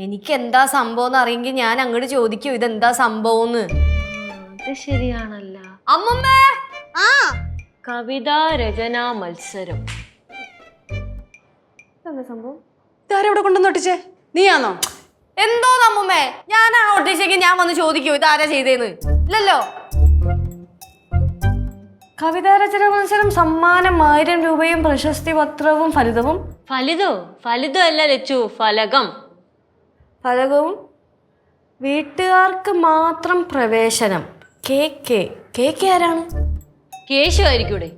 എനിക്ക് എന്താ സംഭവം എന്ന് അറിയെങ്കിൽ ഞാൻ അങ്ങോട്ട് ചോദിക്കൂ ഇതെന്താ സംഭവം അത് ശരിയാണല്ല. അമ്മമ്മേ! ആ. കവിതാ രചനാ മത്സരം. എന്താ സംഭവം? ഇതാരെവിടെ കൊണ്ടുവന്ന് ഒട്ടിച്ചേ? നീയാണോ എന്തോ അമ്മമ്മേ? ആ ഒട്ടിച്ചെങ്കിൽ ഞാൻ വന്ന് ചോദിക്കൂ ഇതാരാ ചെയ്തേന്ന്. ഇല്ലല്ലോ. കവിതാരചന മത്സരം സമ്മാനം ആയിരം രൂപയും പ്രശസ്തി പത്രവും ഫലിതവും. ഫലിതോ? ഫലിതോ അല്ല ലച്ചു ഫലകം. ഫലകവും വീട്ടുകാർക്ക് മാത്രം പ്രവേശനം. കെ കെ കെ കെ ആരാണ്? കേശു ആയിരിക്കൂടെ?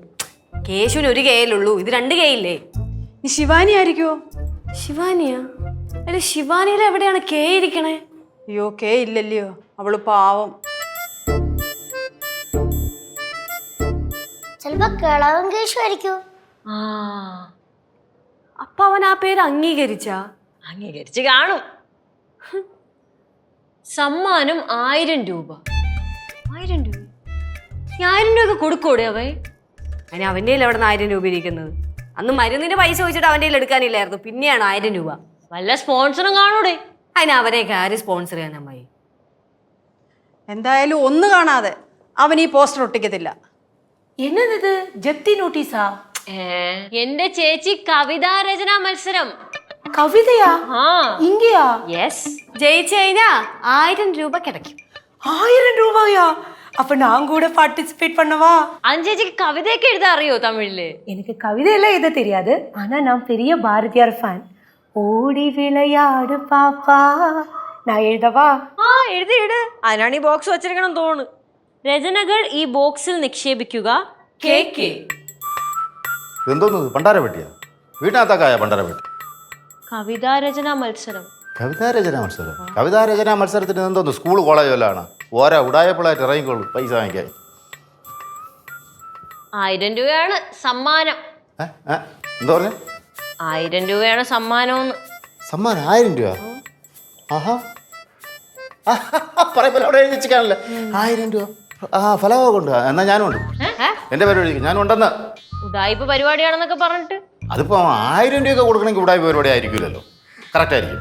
കേശുവിന് ഒരു കെയിലുള്ളൂ ഇത് രണ്ട് കെയില്ലേ ഈ ശിവാനി ആയിരിക്കുമോ ശിവാനിയാ? അല്ല ശിവാനിയിൽ എവിടെയാണ് കെ ഇരിക്കണേ. അയ്യോ കേ ഇല്ലല്ലയോ. അവൾ പാവം. ചിലപ്പോ കിളവൻ കേശു ആയിരിക്കും? ആ. അപ്പൊ അവൻ ആ പേര് അംഗീകരിച്ചാ? അംഗീകരിച്ച് കാണും. സമ്മാനം ആയിരം രൂപ. ആയിരം രൂപ? ഈ ആയിരം രൂപ കൊടുക്കൂടെ അവൻ? അങ്ങനെ അവന്റെ കയ്യിൽ അവിടെ നിന്ന് ആയിരം രൂപ ഇരിക്കുന്നത്? അന്ന് മരുന്നിന്റെ പൈസ ചോദിച്ചിട്ട് അവന്റെ കയ്യിൽ എടുക്കാനില്ലായിരുന്നു. പിന്നെയാണ് ആയിരം രൂപ. വല്ല സ്പോൺസറും കാണൂടെ. അതിന് അവനെയൊക്കെ ആര് സ്പോൺസർ ചെയ്യാൻ അമ്മായി? എന്തായാലും ഒന്ന് കാണാതെ അവൻ ഈ പോസ്റ്റർ ഒട്ടിക്കത്തില്ല. എന്നത് ജപ്തി നോട്ടീസാ? എന്റെ ചേച്ചി കവിതാ രചനാ മത്സരം. கவிதையா ആ இங்கேயா യെസ് ജയിച്ചു കഴിഞ്ഞാ ആയിരം രൂപ കിടക്കും ஆயிரம் ரூபாயா அப்ப நான் கூட பார்ட்டிசிபேட் பண்ணவா അതിന് ചേച്ചിക്ക് കവിതയൊക്കെ എഴുതാൻ അറിയോ തമിഴില് எனக்கு கவிதையெல்லாம் எது தெரியாது ஆனா நான் பெரிய பாரதியார் ஃபேன் ஓடி விளையாடு பாப்பா நான் எழுதவா ആ എഴുതി എഴുത് അതിനാണ് ഈ ബോക്സ് വെച്ചിരിക്കണം തോന്നുന്നു രചനകൾ ഈ ബോക്സിൽ നിക്ഷേപിക്കുക കെ കെ എന്തോന്നു പണ്ടാര പെട്ടിയാ വീട്ടിനകത്താക്കായ പണ്ടാര പെട്ടി കവിതാ രചനാ മത്സരം. കവിതാരചന മത്സരം. കവിതാരചന മത്സരത്തിന് എന്തോന്നു സ്കൂൾ കോളേജ് വല്ലാണ്? ഓരോ ഉടായപ്പിളായിട്ട് ഇറങ്ങിക്കോളൂ പൈസ വാങ്ങിക്കാൻ. ആയിരം രൂപയാണ് സമ്മാനം. ഏ ഏ എന്താ പറഞ്ഞേ? ആയിരം രൂപയാണ് സമ്മാനമെന്ന്. സമ്മാനം ആയിരം രൂപ? ആഹാ. പറയപ്പോലെ അവിടെ എഴുതി വെച്ചിട്ടാണല്ലേ ആയിരം രൂപ. ആ ഫലമൊക്കെ ഉണ്ട് എന്നാ ഞാനും ഉണ്ട്. എന്റെ പേര് എഴുതി ഞാനും ഉണ്ടെന്ന്. ഉടായ്പ പരിപാടിയാണെന്നൊക്കെ പറഞ്ഞിട്ട്. അതിപ്പോൾ ആയിരം രൂപയൊക്കെ കൊടുക്കണമെങ്കിൽ ഇവിടെ പരിപാടി ആയിരിക്കില്ലല്ലോ കറക്റ്റ് ആയിരിക്കും.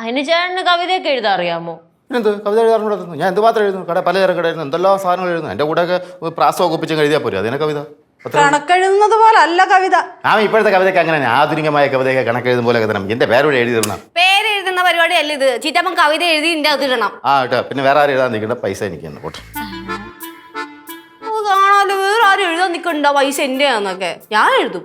അതിന് കവിതയൊക്കെ എഴുതാൻ അറിയാമോ? പിന്നെന്ത്? കവിത എഴുതാറുണ്ട് കൂടെ തന്നു ഞാൻ എന്ത് മാത്രം എഴുതുന്നു? കട പലചരക്ക് കട എഴുതുന്നു എന്തെല്ലാം സാധനങ്ങൾ എഴുതുന്നു എന്റെ കൂടെയൊക്കെ പ്രാസമൊക്കെ ഒപ്പിച്ച് എഴുതിയാൽ പോരെ. അതിനെ കവിത? കണക്കെഴുതുന്നത് പോലെ അല്ല കവിത. ആ ഇപ്പോഴത്തെ കവിതയ്ക്ക് അങ്ങനെ ആധുനികമായ കവിതയൊക്കെ കണക്കെഴുതും പോലെ തരണം എന്റെ പേരോടെ എഴുതി തരണം പേര് എഴുതുന്ന പരിപാടിയല്ല ഇത്. ചീറ്റപ്പൻ കവിത എഴുതി എന്റെ അത് ഇടണം ആ കേട്ടോ. പിന്നെ വേറെ ആരും എഴുതാൻ നിൽക്കേണ്ട. പൈസ എനിക്ക് തന്നെ. പോട്ടെ. കാണാലോ. വേറെ ആരും എഴുതാൻ നിൽക്കണ്ട പൈസ എന്റെ ആന്നൊക്കെ ഞാൻ എഴുതും.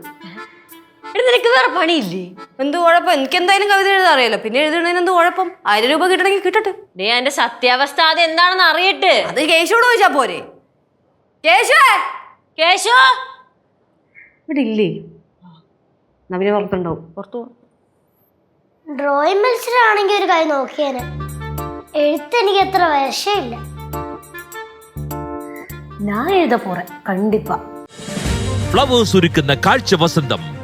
എടാ നിനക്ക് വേറെ പണിയില്ലേ? എന്ത് കുഴപ്പം? എനിക്ക് എന്തായാലും കവിത എഴുതാൻ അറിയാലോ. പിന്നെ എഴുതണതിന് എന്ത് കുഴപ്പം? ആയിരം രൂപ കിട്ടണമെങ്കിൽ കിട്ടട്ടെ. ഡേ എന്റെ സത്യാവസ്ഥ അത് എന്താണെന്ന് അറിയട്ടെ. അത് കേശുവോട് ചോദിച്ചാ പോരെ. കേശുവേ കേശു! ഇവിടെ ഇല്ലേ? നവീന പുറത്തുണ്ടാവും. പുറത്തു ഡ്രോയിങ് മത്സരമാണെങ്കിൽ ഒരു കൈ നോക്കിയേനെ. എഴുത്ത് എനിക്ക് എത്ര വിഷയില്ല ഞാൻ എഴുത പോറേ. കണ്ടിപ്പാ. ഫ്ലവേഴ്സ് ഒരുക്കുന്ന കാഴ്ച വസന്തം.